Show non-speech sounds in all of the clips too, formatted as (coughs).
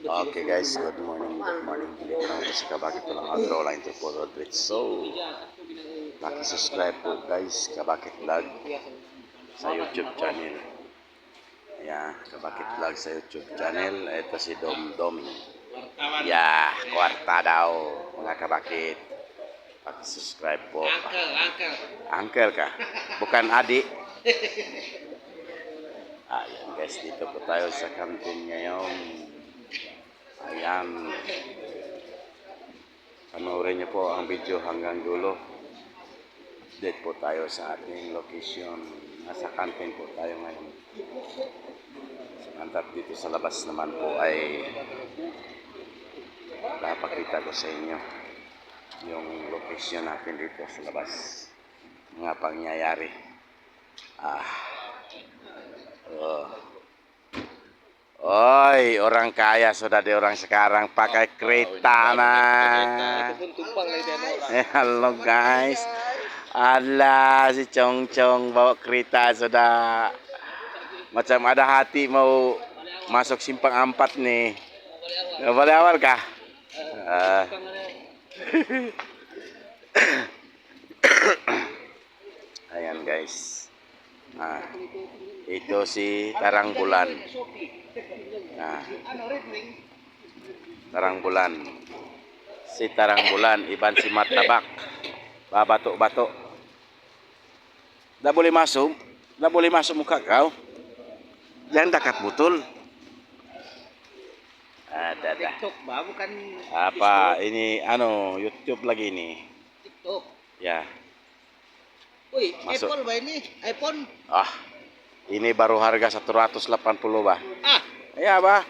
Okay guys, good morning, good morning. Dito na ako sa Kabakit ko lang agro line to follow Rich. So, subscribe po guys, Kabakit Vlog sa YouTube channel. Yeah, Kabakit Vlog sa YouTube channel. Ito si Dom Dom. Yeah, kwarta daw mga Kabakit. subscribe po. Uncle, uncle. Uncle ka? Bukan adik? Ayan guys, dito po tayo sa kantin ngayon. Ayan. Panoorin niyo po ang video hanggang dulo. Update po tayo sa ating location. Nasa kantin po tayo ngayon. Samantap dito sa labas naman po ay napakita ko sa inyo yung location natin dito sa labas. Mga pangyayari. Ah. Oy, orang kaya sudah ada orang sekarang pakai kereta na. Ito pun tumpang lang din. Eh, halo guys. Ala si Chong Chong bawa kereta sudah macam ada hati mau masuk simpang empat nih. Boleh awal kah? Ah. (coughs) Ayan guys. Ah, ito si Tarang Bulan. Ah, Wing? Tarang Bulan. Si Tarang Bulan, iban si Matabak. Babato-bato. Da boleh masuk? Da boleh masuk muka kau? Jangan dekat betul. Ada dah. TikTok ba? Bukan Apa ini ano YouTube lagi ini? TikTok. Ya. Uy, Masuk. Apple ba ini? iPhone? Ah. Ini baru harga 180 bah. Ah, Ya, bah.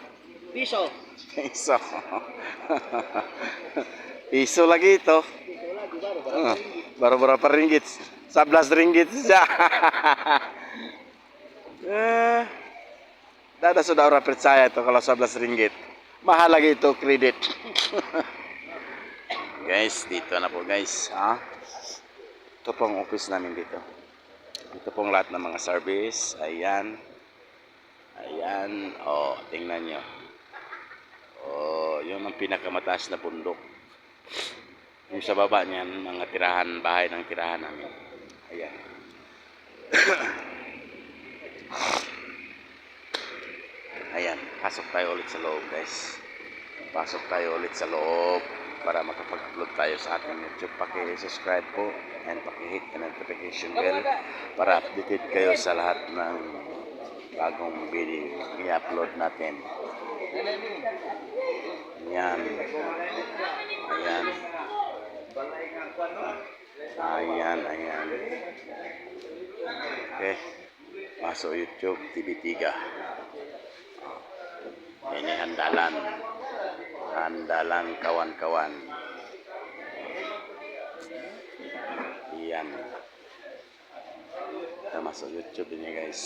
piso. Piso. (laughs) Piso lagi itu. Piso lagi baru. Ah, Baru berapa ringgit? 11 ringgit saja. (laughs) eh, ada sudah orang percaya itu kalau 11 ringgit. Mahal lagi itu kredit. (laughs) guys, dito na po guys. Ha? Ito pong office namin dito. Ito pong lahat ng mga service. Ayan. Ayan. Oh, tingnan nyo. Oh, yun ang pinakamataas na bundok. Yung sa baba niyan, mga tirahan, bahay ng tirahan namin. Ayan. (coughs) Ayan, pasok tayo ulit sa loob guys. Pasok tayo ulit sa loob para makapag-upload tayo sa ating YouTube. Paki-subscribe po and paki-hit the notification bell para updated kayo sa lahat ng bagong video i-upload natin. Ayan. Ayan. Ayan, ayan. Okay. Masuk YouTube TV3. Ini handalan. Handalan kawan-kawan. Iyan. Kita masuk YouTube ini guys.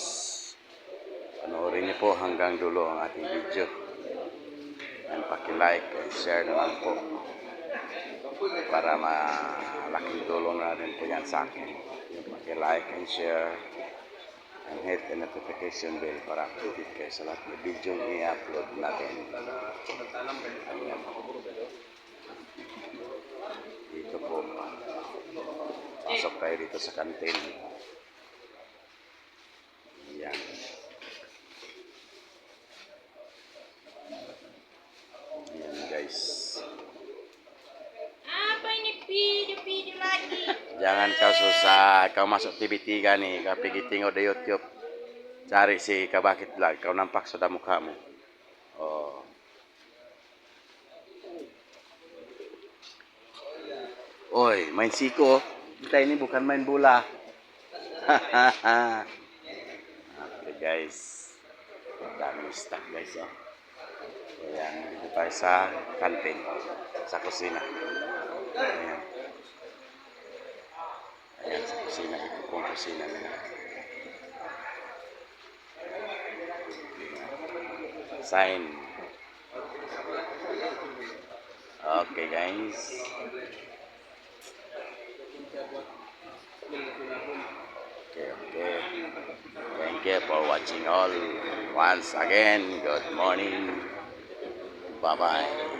Panoorin niyo po hanggang dulo ang ating video. And paki-like and share naman po para malaking tulong na rin po yan sa akin. Yung paki-like and share and hit the notification bell para updated kayo sa lahat ng video na i-upload natin. Ayan. Dito po. Pasok tayo dito sa kantin. Ayan. Ayan guys. Apa ini video-video lagi? Jangan kau susah, kau masuk TV3 nih, kau pergi tengok di YouTube. Cari si Kabakit Vlog, kau nampak sudah mukamu. Oh. Oi, main siko. Kita ini bukan main bola. (laughs) Oke guys. Dami stuck guys ya. Yang dito tayo sa kantin, sa kusina. Ayan. Ayan sa kusina. Ito po ang kusina nila. Sign. Okay guys. Okay, okay. Thank you for watching all. Once again, good morning. Bye-bye.